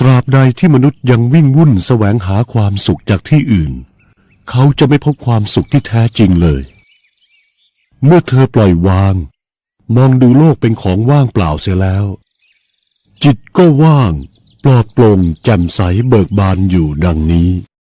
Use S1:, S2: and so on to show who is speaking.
S1: ตราบใดที่มนุษย์ยังวิ่งวุ่นแสวงหาความสุขจากที่อื่น เขาจะไม่พบความสุขที่แท้จริงเลย เมื่อเธอปล่อยวาง มองดูโลกเป็นของว่างเปล่าเสียแล้ว จิตก็ว่าง ปลอดโปร่งแจ่มใสเบิกบานอยู่ดังนี้